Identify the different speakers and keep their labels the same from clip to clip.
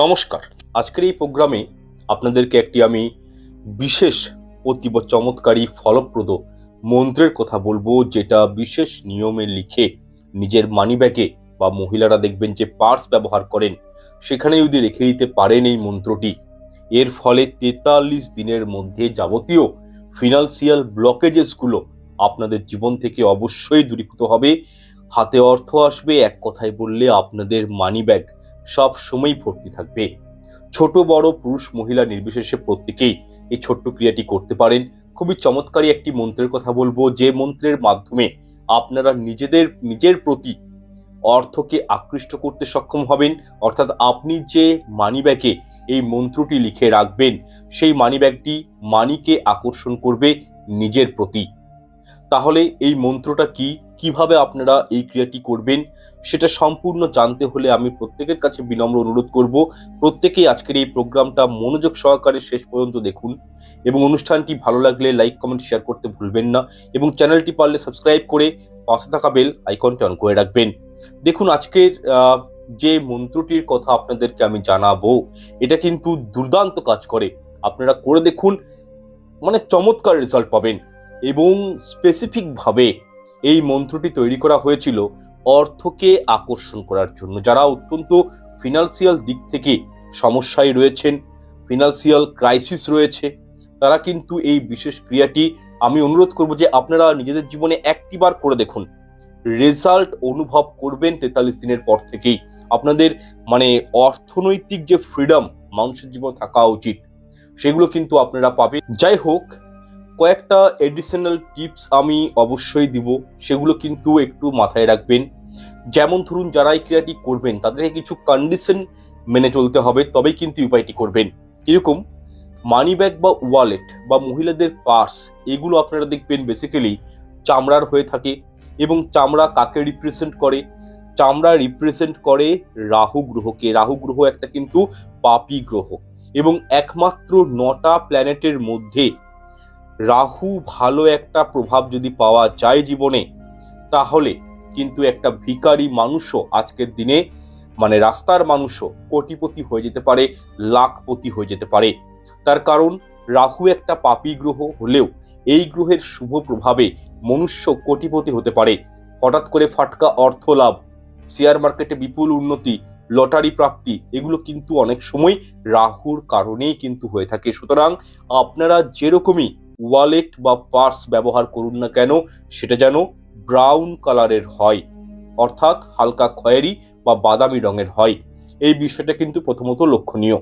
Speaker 1: নমস্কার। আজকের এই প্রোগ্রামে আপনাদেরকে একটি আমি বিশেষ, অতীব চমৎকারী, ফলপ্রদ মন্ত্রের কথা বলব, যেটা বিশেষ নিয়মে লিখে নিজের মানিব্যাগে বা মহিলারা দেখবেন যে পার্স ব্যবহার করেন, সেখানে যদি রেখে দিতে পারেন এই মন্ত্রটি। এর ফলে তেতাল্লিশ দিনের মধ্যে যাবতীয় ফিনান্সিয়াল ব্লকেজেসগুলো আপনাদের জীবন থেকে অবশ্যই দূরীভূত হবে। হাতে অর্থ আসবে, এক কথায় বললে আপনাদের মানিব্যাগ সব সময় ভর্তি থাকবে। ছোট, বড় পুরুষ, মহিলা নির্বিশেষে প্রত্যেকেই এই ছোট্ট ক্রিয়াটি করতে পারেন। খুবই চমৎকারী একটি মন্ত্রের কথা বলব। যে মন্ত্রের মাধ্যমে আপনারা নিজেদের, নিজের প্রতি অর্থকে আকৃষ্ট করতে সক্ষম হবেন, অর্থাৎ আপনি যে মানিব্যাগে এই মন্ত্রটি লিখে রাখবেন, সেই মানি ব্যাগটি মানিকে আকর্ষণ করবে নিজের প্রতি। তাহলে এই মন্ত্রটা কি? কীভাবে আপনারা এই ক্রিয়াটি করবেন, সেটা সম্পূর্ণ জানতে হলে আমি প্রত্যেকের কাছে বিনম্র অনুরোধ করব। প্রত্যেকেই আজকের এই প্রোগ্রামটা মনোযোগ সহকারে শেষ পর্যন্ত দেখুন এবং অনুষ্ঠানটি ভালো লাগলে লাইক, কমেন্ট, শেয়ার করতে ভুলবেন না এবং চ্যানেলটি পারলে সাবস্ক্রাইব করে পাশে থাকা বেল আইকনটি অন করে রাখবেন। দেখুন, আজকের যে মন্ত্রটির কথা আপনাদেরকে আমি জানাব, এটা কিন্তু দুর্দান্ত কাজ করে। আপনারা করে দেখুন মানে চমৎকার রেজাল্ট পাবেন এবং স্পেসিফিকভাবে এই মন্ত্রটি তৈরি করা হয়েছিল অর্থকে আকর্ষণ করার জন্য। যারা অত্যন্ত ফিনান্সিয়াল দিক থেকে সমস্যায় রয়েছেন ফিনান্সিয়াল ক্রাইসিস রয়েছে, তারা কিন্তু এই বিশেষ ক্রিয়াটি আমি অনুরোধ করব যে আপনারা নিজেদের জীবনে একটিবার করে দেখুন। রেজাল্ট অনুভব করবেন তেতাল্লিশ দিনের পর থেকেই। আপনাদের মানে অর্থনৈতিক যে ফ্রিডম মানুষের জীবন থাকা উচিত, সেগুলো কিন্তু আপনারা পাবেন। যাই হোক কয়েকটা এডিশনাল টিপস আমি অবশ্যই দিব, সেগুলো কিন্তু একটু মাথায় রাখবেন। যেমন ধরুন, যারা এই ক্রিয়াটি করবেন, তাদেরকে কিছু কন্ডিশন মেনে চলতে হবে, তবেই কিন্তু উপায়টি করবেন। এরকম মানি ব্যাগ বা ওয়ালেট বা মহিলাদের পার্স এগুলো আপনারা দেখবেন বেসিক্যালি চামড়ার হয়ে থাকে এবং চামড়া কাকে রিপ্রেজেন্ট করে? চামড়া রিপ্রেজেন্ট করে রাহু গ্রহকে। রাহু গ্রহ একটা কিন্তু পাপি গ্রহ এবং একমাত্র নটা প্ল্যানেটের মধ্যে রাহু ভালো একটা প্রভাব যদি পাওয়া যায় জীবনে, তাহলে কিন্তু একটা ভিখারি মানুষও আজকের দিনে মানে রাস্তার মানুষও কোটিপতি হয়ে যেতে পারে, লাখপতি হয়ে যেতে পারে। তার কারণ, রাহু একটা পাপী গ্রহ হলেও এই গ্রহের শুভ প্রভাবে মনুষ্য কোটিপতি হতে পারে। হঠাৎ করে ফাটকা অর্থ লাভ, শেয়ার মার্কেটে বিপুল উন্নতি, লটারি প্রাপ্তি, এগুলো কিন্তু অনেক সময় রাহুর কারণেই কিন্তু হয়ে থাকে। সুতরাং আপনারা যেরকমই ওয়ালেট বা পার্স ব্যবহার করুন না কেন, সেটা যেন ব্রাউন কালারের হয়, অর্থাৎ হালকা খয়েরি বা বাদামি রঙের হয়। এই বিষয়টা কিন্তু প্রথমত লক্ষণীয়।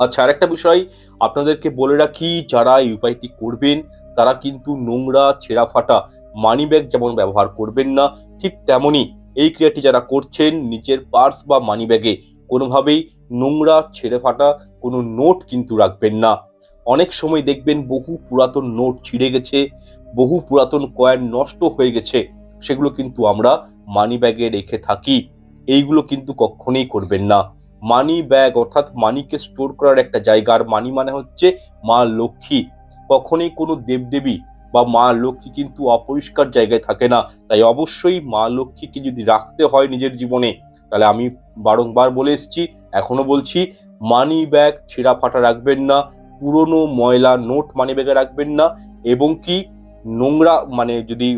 Speaker 1: আচ্ছা আরেকটা বিষয় আপনাদেরকে বলে রাখি, যারা এই উপায়টি করবেন, তারা কিন্তু নোংরা ছেঁড়া ফাটা মানি ব্যাগ যেমন ব্যবহার করবেন না, ঠিক তেমনই এই ক্রিয়াটি যারা করছেন, নিজের পার্স বা মানি ব্যাগে কোনোভাবেই নোংরা ছেড়ে ফাটা কোনো নোট কিন্তু রাখবেন না। অনেক সময় দেখবেন বহু পুরাতন নোট ছিঁড়ে গেছে, বহু পুরাতন কয়েন নষ্ট হয়ে গেছে, সেগুলো কিন্তু আমরা মানি ব্যাগে রেখে থাকি। এইগুলো কিন্তু কখনোই করবেন না। মানি ব্যাগ অর্থাৎ মানিকে স্টোর করার একটা জায়গা, আর মানি মানে হচ্ছে মা লক্ষ্মী। কখনোই কোনো দেবদেবী বা মা লক্ষ্মী কিন্তু অপরিষ্কার জায়গায় থাকে না। তাই অবশ্যই মা লক্ষ্মীকে যদি রাখতে হয় নিজের জীবনে, তাহলে আমি বারংবার বলে এসেছি, এখনও বলছি মানি ব্যাগ ছেঁড়া ফাটা রাখবেন না। পুরনো ময়লা নোট মানি ব্যাগে রাখবেন না এবং কি নোংরা মানে যদি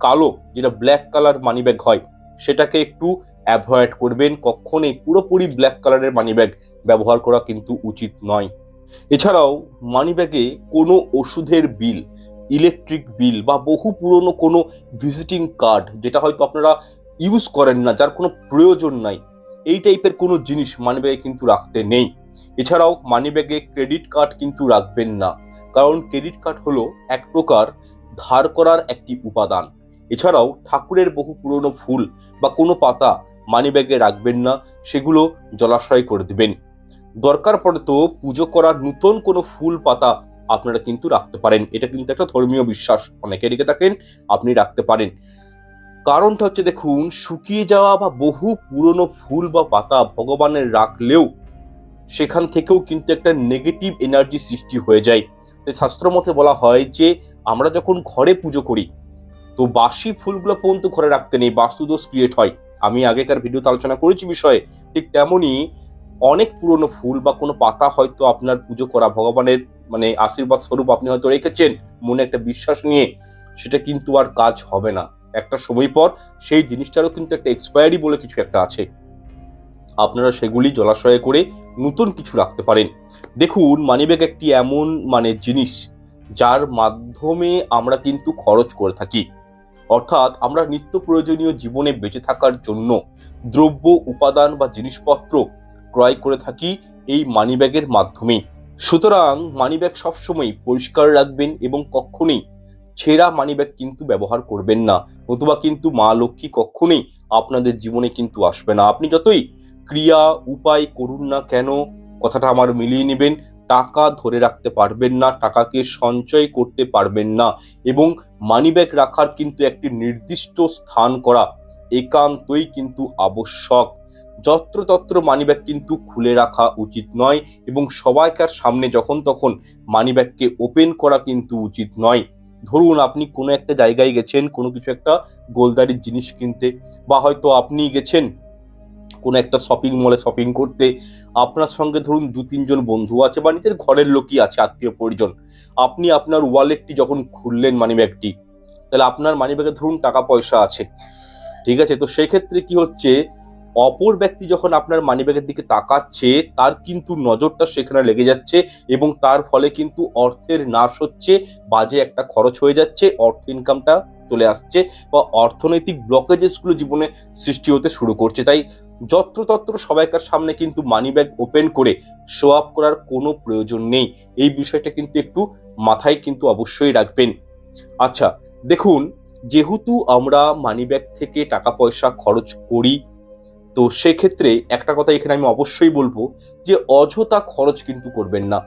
Speaker 1: কালো যেটা ব্ল্যাক কালার মানি ব্যাগ হয়, সেটাকে একটু অ্যাভয়েড করবেন। কখনোই পুরোপুরি ব্ল্যাক কালারের মানি ব্যাগ ব্যবহার করা কিন্তু উচিত নয়। এছাড়াও মানি ব্যাগে কোনো ওষুধের বিল ইলেকট্রিক বিল বা বহু পুরনো কোনো ভিজিটিং কার্ড যেটা হয়তো আপনারা ইউজ করেন না, যার কোনো প্রয়োজন নাই, এই টাইপের কোনো জিনিস মানি ব্যাগে কিন্তু রাখতে নেই। এছাড়াও মানি ব্যাগে ক্রেডিট কার্ড কিন্তু রাখবেন না, কারণ ক্রেডিট কার্ড হলো এক প্রকার ধার করার একটি উপাদান। এছাড়াও ঠাকুরের বহু পুরনো ফুল বা কোনো পাতা মানি ব্যাগে রাখবেন না, সেগুলো জলাশয় করে দেবেন। দরকার পড়ে তো পুজো করার নতুন কোনো ফুল, পাতা আপনারা কিন্তু রাখতে পারেন। এটা কিন্তু একটা ধর্মীয় বিশ্বাস, অনেকে রেখে থাকেন, আপনি রাখতে পারেন। কারণটা হচ্ছে দেখুন, শুকিয়ে যাওয়া বা বহু পুরনো ফুল বা পাতা ভগবানের রাখলেও সেখান থেকেও কিন্তু একটা নেগেটিভ এনার্জি সৃষ্টি হয়ে যায়। তাই শাস্ত্র মতে বলা হয় যে, আমরা যখন ঘরে পুজো করি, তো বাসি ফুলগুলো পর্যন্ত ঘরে রাখতে নেই, বাস্তুদোষ ক্রিয়েট হয়। আমি আগেকার ভিডিওতে আলোচনা করেছি বিষয়ে, ঠিক তেমনই অনেক পুরনো ফুল বা কোনো পাতা হয়তো আপনার পুজো করা ভগবানের মানে আশীর্বাদ স্বরূপ আপনি হয়তো রেখেছেন, মনে একটা বিশ্বাস নিয়ে, সেটা কিন্তু আর কাজ হবে না। একটা সময় পর সেই জিনিসটারও কিন্তু একটা এক্সপায়ারি বলে কিছু একটা আছে। আপনারা সেগুলি জলাশয়ে করে নতুন কিছু রাখতে পারেন। দেখুন, মানিব্যাগ একটি এমন মানে জিনিস যার মাধ্যমে আমরা কিন্তু খরচ করে থাকি। অর্থাৎ আমরা নিত্য প্রয়োজনীয় জীবনে বেঁচে থাকার জন্য দ্রব্য, উপাদান বা জিনিসপত্র ক্রয় করে থাকি এই মানিব্যাগের মাধ্যমে। সুতরাং মানিব্যাগ সবসময় পরিষ্কার রাখবেন এবং কখনোই ছেঁড়া মানিব্যাগ কিন্তু ব্যবহার করবেন না, নতুবা কিন্তু মা লক্ষ্মী কখনোই আপনাদের জীবনে কিন্তু আসবে না। আপনি যতই ক্রিয়া উপায় করুন না কেন, কথাটা আমার মিলিয়ে নেবেন, টাকা ধরে রাখতে পারবেন না, টাকাকে সঞ্চয় করতে পারবেন না এবং মানিব্যাগ রাখার কিন্তু একটি নির্দিষ্ট স্থান করা একান্তই কিন্তু আবশ্যক। যত্রতত্র মানিব্যাগ কিন্তু খুলে রাখা উচিত নয় এবং সবাইকার সামনে যখন তখন মানিব্যাগকে ওপেন করা কিন্তু উচিত নয়। ধরুন আপনি কোনো একটা জায়গায় গেছেন, কোনো কিছু একটা গোলদারির জিনিস কিনতে বা হয়তো আপনি গেছেন কোনো একটা শপিং মলে শপিং করতে, আপনার সঙ্গে ধরুন দু, তিনজন বন্ধু আছে বা নিজের ঘরের লোকই আছে, আত্মীয় পরিজন, আপনি আপনার ওয়ালেটটি যখন খুললেন মানিব্যাগটি তাহলে আপনার মানিব্যাগে ধরুন টাকা পয়সা আছে, ঠিক আছে? তো সেক্ষেত্রে কি হচ্ছে, অপর ব্যক্তি যখন আপনার মানিব্যাগের দিকে তাকাচ্ছে, তার কিন্তু নজরটা সেখানে লেগে যাচ্ছে এবং তার ফলে কিন্তু অর্থের নাশ হচ্ছে, বাজে একটা খরচ হয়ে যাচ্ছে, অর্থ ইনকামটা চলে আসছে বা অর্থনৈতিক ব্লকেজেসগুলো জীবনে সৃষ্টি হতে শুরু করছে। তাই যত্রতত্র সবাইকার সামনে কিন্তু মানিব্যাগ ওপেন করে শো আপ করার কোনো প্রয়োজন নেই। এই বিষয়টা কিন্তু একটু মাথায় কিন্তু অবশ্যই রাখবেন। আচ্ছা দেখুন, যেহেতু আমরা মানিব্যাগ থেকে টাকা পয়সা খরচ করি, তো সেক্ষেত্রে একটা কথা এখানে আমি অবশ্যই বলব যে অযথা খরচ কিন্তু করবেন না।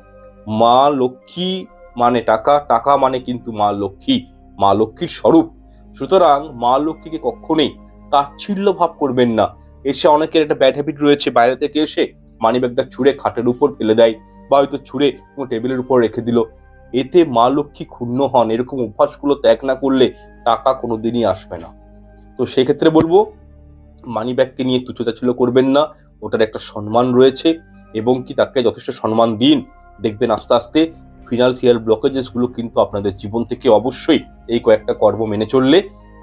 Speaker 1: মা লক্ষ্মী মানে টাকা টাকা মানে কিন্তু মা লক্ষ্মী, মা লক্ষ্মীর স্বরূপ। সুতরাং মা লক্ষ্মীকে কখনোই তাচ্ছিল্য ভাব করবেন না। এসে অনেকের একটা ব্যাড হ্যাবিট রয়েছে, বাইরে থেকে এসে মানিব্যাগটা ছুঁড়ে খাটের উপর ফেলে দেয় বা হয়তো ছুঁড়ে কোনো টেবিলের উপর রেখে দিল। এতে মা লক্ষ্মী ক্ষুণ্ণ হন, এরকম অভ্যাসগুলো ত্যাগ না করলে টাকা কোনোদিনই আসবে না। তো সেক্ষেত্রে বলব মানি ব্যাগকে নিয়ে তুচ্ছতাচ্ছিল্য করবেন না, ওটার একটা সম্মান রয়েছে এবং কি তাকে যথেষ্ট সম্মান দিন। দেখবেন আস্তে আস্তে ফিনান্সিয়াল ব্লকেজেসগুলো কিন্তু আপনাদের জীবন থেকে অবশ্যই এই কয়েকটা কর্ম মেনে চললে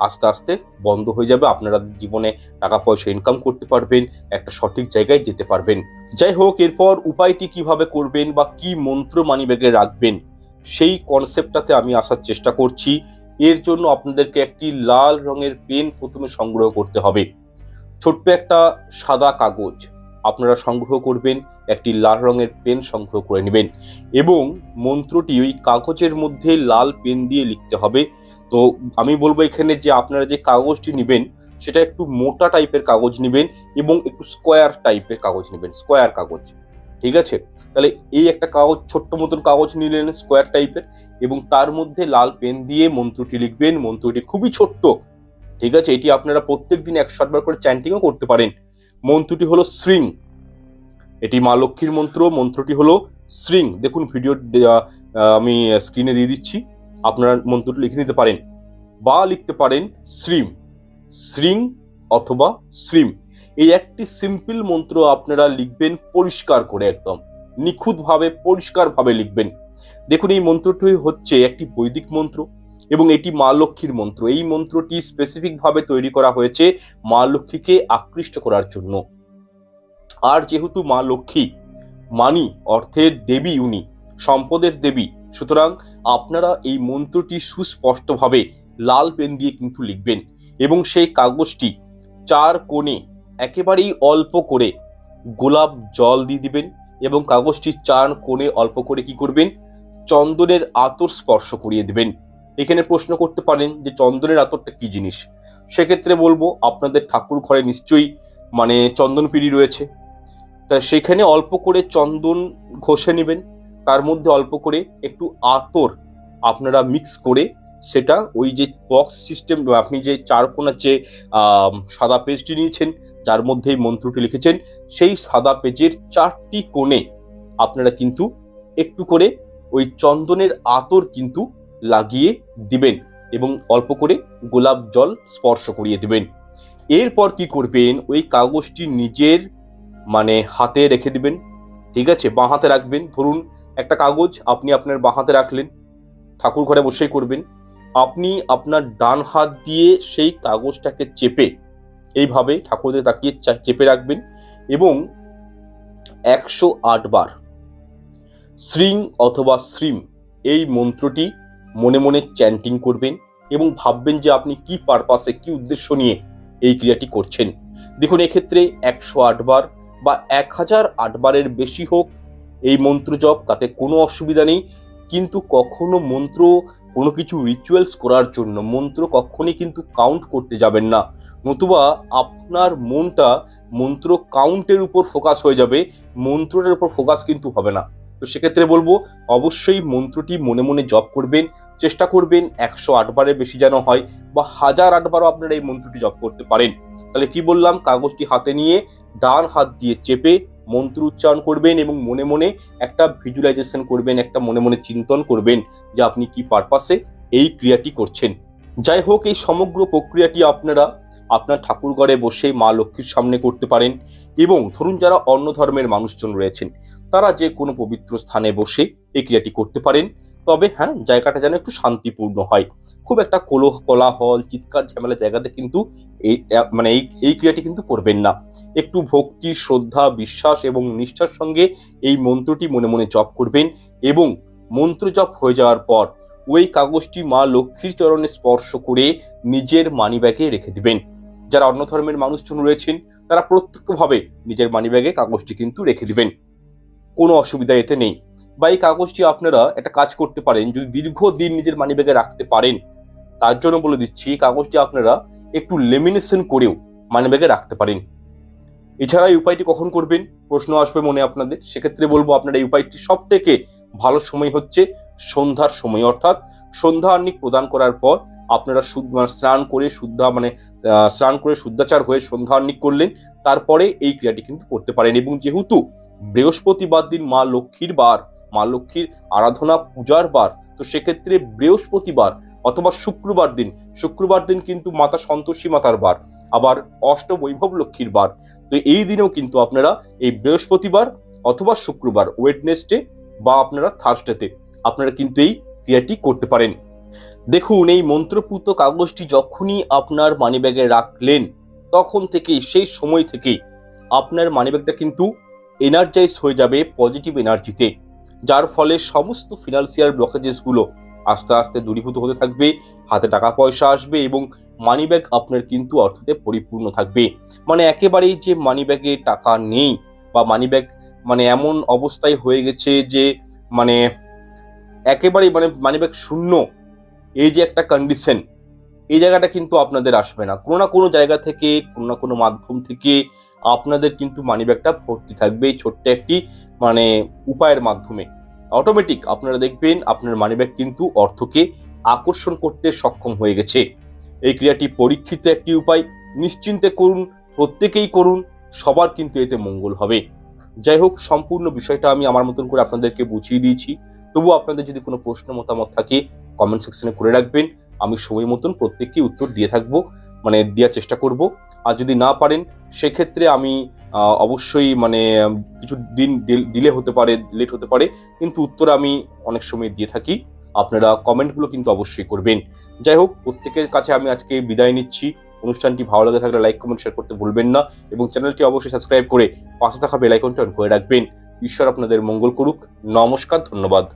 Speaker 1: আস্তে আস্তে বন্ধ হয়ে যাবে। আপনারা জীবনে টাকা পয়সা ইনকাম করতে পারবেন, একটা সঠিক জায়গায় যেতে পারবেন। যাই হোক, এরপর উপায়টি কীভাবে করবেন বা কি মন্ত্র মানিব্যাগে রাখবেন, সেই কনসেপ্টটাতে আমি আসার চেষ্টা করছি। এর জন্য আপনাদেরকে একটি লাল রঙের পেন প্রথমে সংগ্রহ করতে হবে। ছোট্ট একটা সাদা কাগজ আপনারা সংগ্রহ করবেন, একটি লাল রঙের পেন সংগ্রহ করে নেবেন এবং মন্ত্রটি ওই কাগজের মধ্যে লাল পেন দিয়ে লিখতে হবে। তো আমি বলব এখানে যে আপনারা যে কাগজটি নেবেন, সেটা একটু মোটা টাইপের কাগজ নেবেন এবং একটু স্কোয়ার টাইপের কাগজ নেবেন, স্কোয়ার কাগজ। ঠিক আছে? তাহলে এই একটা কাগজ, ছোট্ট মতন কাগজ নিলেন স্কোয়ার টাইপের এবং তার মধ্যে লাল পেন দিয়ে মন্ত্রটি লিখবেন। মন্ত্রটি খুবই ছোট্ট। ঠিক আছে? এটি আপনারা প্রত্যেক দিন একশো আটবার করে চ্যান্টিংও করতে পারেন। মন্ত্রটি হলো শ্রিং। এটি মা লক্ষ্মীর মন্ত্র। মন্ত্রটি হলো শ্রিং। দেখুন ভিডিও আমি স্ক্রিনে দিয়ে দিচ্ছি। আপনারা মন্ত্রটি লিখে নিতে পারেন বা লিখতে পারেন শ্রীম, শ্রিং অথবা শ্রীম। এই একটি সিম্পল মন্ত্র আপনারা লিখবেন পরিষ্কার করে একদম। নিখুঁতভাবে, পরিষ্কারভাবে লিখবেন। দেখুন, এই মন্ত্রটি হচ্ছে একটি বৈদিক মন্ত্র এবং এটি মা লক্ষ্মীর মন্ত্র। এই মন্ত্রটি স্পেসিফিকভাবে তৈরি করা হয়েছে মা লক্ষ্মীকে আকৃষ্ট করার জন্য। আর যেহেতু মা লক্ষ্মী, মানি অর্থের দেবী উনি, সম্পদের দেবী সুতরাং আপনারা এই মন্ত্রটি সুস্পষ্টভাবে লাল পেন দিয়ে কিন্তু লিখবেন এবং সেই কাগজটি চার কোণে একেবারেই অল্প করে গোলাপ জল দিয়ে দিবেন এবং কাগজটি চার কোণে অল্প করে কি করবেন? চন্দনের আতর স্পর্শ করিয়ে দেবেন। এখানে প্রশ্ন করতে পারেন যে চন্দনের আতরটা কি জিনিস? সেক্ষেত্রে বলব আপনাদের ঠাকুর ঘরে নিশ্চয়ই মানে চন্দন পিড়ি রয়েছে। তা সেখানে অল্প করে চন্দন ঘষে নেবেন। তার মধ্যে অল্প করে একটু আতর আপনারা মিক্স করে সেটা ওই যে বক্স সিস্টেম আপনি যে চার কোনার যে সাদা পেজটি নিয়েছেন, যার মধ্যে এই মন্ত্রটি লিখেছেন, সেই সাদা পেজের চারটি কোণে আপনারা কিন্তু একটু করে ওই চন্দনের আতর কিন্তু লাগিয়ে দিবেন এবং অল্প করে গোলাপ জল স্পর্শ করিয়ে দিবেন। এরপর কি করবেন? ওই কাগজটি নিজের মানে হাতে রেখে দিবেন, ঠিক আছে? বাঁ হাতে রাখবেন। ধরুন একটা কাগজ আপনি আপনার বাঁ হাতে রাখলেন, ঠাকুর ঘরে বসেই করবেন। আপনি আপনার ডান হাত দিয়ে সেই কাগজটাকে চেপে এইভাবে ঠাকুরদের তাকিয়ে চেপে রাখবেন এবং একশো বার শ্রিং অথবা শ্রীম এই মন্ত্রটি মনে মনে চ্যান্টিং করবেন এবং ভাববেন যে আপনি কি পারপাসে কি উদ্দেশ্য নিয়ে এই ক্রিয়াটি করছেন। দেখুন, এক্ষেত্রে একশো বার বা এক হাজার আটবারের বেশি হোক এই মন্ত্র জপ, তাতে কোনো অসুবিধা নেই। কিন্তু কখনো মন্ত্র, কোনো কিছু রিচুয়ালস করার জন্য মন্ত্র কখনই কিন্তু কাউন্ট করতে যাবেন না। নতুবা আপনার মনটা মন্ত্র কাউন্টের উপর ফোকাস হয়ে যাবে, মন্ত্রটার উপর ফোকাস কিন্তু হবে না। তো সেক্ষেত্রে বলব, অবশ্যই মন্ত্রটি মনে মনে জপ করবেন, চেষ্টা করবেন একশো আটবারের বেশি যেন হয় বা হাজার আটবারও আপনারা এই মন্ত্রটি জপ করতে পারেন। তাহলে কি বললাম, কাগজটি হাতে নিয়ে ডান হাত দিয়ে চেপে মন্ত্র উচ্চারণ করবেন এবং মনে মনে একটা ভিজুয়ালাইজেশন করবেন, একটা মনে মনে চিন্তন করবেন যে আপনি কি পারপাসে এই ক্রিয়াটি করছেন। যাই হোক, এই সমগ্র প্রক্রিয়াটি আপনারা আপনার ঠাকুরঘরে বসে মা লক্ষ্মীর সামনে করতে পারেন এবং ধরুন যারা অন্য ধর্মের মানুষজন রয়েছেন, তারা যে কোনো পবিত্র স্থানে বসে এই ক্রিয়াটি করতে পারেন। তবে হ্যাঁ জায়গাটা যেন একটু শান্তিপূর্ণ হয়। খুব একটা কোলহ কোলাহল, চিৎকার, ঝামেলা জায়গাতে কিন্তু এই মানে এই এই ক্রিয়াটি কিন্তু করবেন না। একটু ভক্তি, শ্রদ্ধা, বিশ্বাস এবং নিষ্ঠার সঙ্গে এই মন্ত্রটি মনে মনে জপ করবেন এবং মন্ত্র জপ হয়ে যাওয়ার পর ওই কাগজটি মা লক্ষ্মীর চরণে স্পর্শ করে নিজের মানিব্যাগে রেখে দিবেন। যারা অন্য ধর্মের মানুষজন রয়েছেন, তারা প্রত্যক্ষভাবে নিজের মানিব্যাগে কাগজটি কিন্তু রেখে দিবেন। কোনো অসুবিধা এতে নেই। বা এই কাগজটি আপনারা একটা কাজ করতে পারেন, যদি দীর্ঘদিন নিজের মানিব্যাগে রাখতে পারেন, তার জন্য বলে দিচ্ছি কাগজটি আপনারা একটু লেমিনেশন করেও মানিব্যাগে রাখতে পারেন। এছাড়া এই উপায়টি কখন করবেন? প্রশ্ন আসবে মনে আপনাদের। সেক্ষেত্রে বলব আপনারা এই উপায়টি সব থেকে ভালো সময় হচ্ছে সন্ধ্যার সময়। অর্থাৎ সন্ধ্যা আহ্নিক প্রদান করার পর আপনারা শুদ্ধ মানে স্নান করে শুদ্ধা মানে স্নান করে শুদ্ধাচার হয়ে সন্ধ্যা আহ্নিক করলেন, তারপরে এই ক্রিয়াটি কিন্তু করতে পারেন। এবং যেহেতু বৃহস্পতিবার দিন মা লক্ষ্মীর বার, মা লক্ষ্মীর আরাধনা পূজার বার, তো সেক্ষেত্রে বৃহস্পতিবার অথবা শুক্রবার দিন। শুক্রবার দিন কিন্তু মাতা সন্তোষী মাতার বার, আবার অষ্ট বৈভব লক্ষ্মীর বার। তো এই দিনেও কিন্তু আপনারা এই বৃহস্পতিবার অথবা শুক্রবার ওয়েডনেসডে বা আপনারা থার্সডেতে আপনারা কিন্তু এই ক্রিয়াটি করতে পারেন। দেখুন, এই মন্ত্রপুত কাগজটি যখনই আপনার মানিব্যাগে রাখলেন, তখন থেকেই, সেই সময় থেকেই আপনার মানিব্যাগটা কিন্তু এনার্জাইজ হয়ে যাবে পজিটিভ এনার্জিতে যার ফলে সমস্ত ফিনান্সিয়াল ব্লকেজেসগুলো আস্তে আস্তে দূরীভূত হতে থাকবে, হাতে টাকা পয়সা আসবে এবং মানিব্যাগ আপনার কিন্তু অর্থতে পরিপূর্ণ থাকবে। মানে একেবারেই যে মানি ব্যাগে টাকা নেই বা মানিব্যাগ মানে এমন অবস্থায় হয়ে গেছে যে মানে একেবারেই মানে মানিব্যাগ শূন্য, এই যে একটা কন্ডিশন এই জায়গাটা কিন্তু আপনাদের আসবে না। কোনো না কোনো জায়গা থেকে, কোনো না কোনো মাধ্যম থেকে আপনাদের কিন্তু মানিব্যাগটা ভর্তি থাকবে। এই ছোট্ট একটি মানে উপায়ের মাধ্যমে। অটোমেটিক আপনারা দেখবেন আপনার মানিব্যাগ কিন্তু অর্থকে আকর্ষণ করতে সক্ষম হয়ে গেছে। এই ক্রিয়াটি পরীক্ষিত একটি উপায়। নিশ্চিন্তে করুন, প্রত্যেকেই করুন, সবার কিন্তু এতে মঙ্গল হবে। যাই হোক, সম্পূর্ণ বিষয়টা আমি আমার মতন করে আপনাদেরকে বুঝিয়ে দিয়েছি। তবু আপনাদের যদি কোনো প্রশ্ন, মতামত থাকে কমেন্ট সেকশনে করে রাখবেন। আমি সময় মতন প্রত্যেককে উত্তর দিয়ে থাকব মানে দেওয়ার চেষ্টা করব। আর যদি না পারেন, সেক্ষেত্রে আমি অবশ্যই মানে কিছু দিন ডিলে হতে পারে, লেট হতে পারে, কিন্তু উত্তর আমি অনেক সময় দিয়ে থাকি। আপনারা কমেন্টগুলো কিন্তু অবশ্যই করবেন। যাই হোক, প্রত্যেকের কাছে আমি আজকে বিদায় নিচ্ছি। অনুষ্ঠানটি ভালো লাগে থাকলে লাইক, কমেন্ট শেয়ার করতে ভুলবেন না এবং চ্যানেলটি অবশ্যই সাবস্ক্রাইব করে পাশে থাকা বেল আইকনটি অন করে রাখবেন। ঈশ্বর আপনাদের মঙ্গল করুক। নমস্কার, ধন্যবাদ।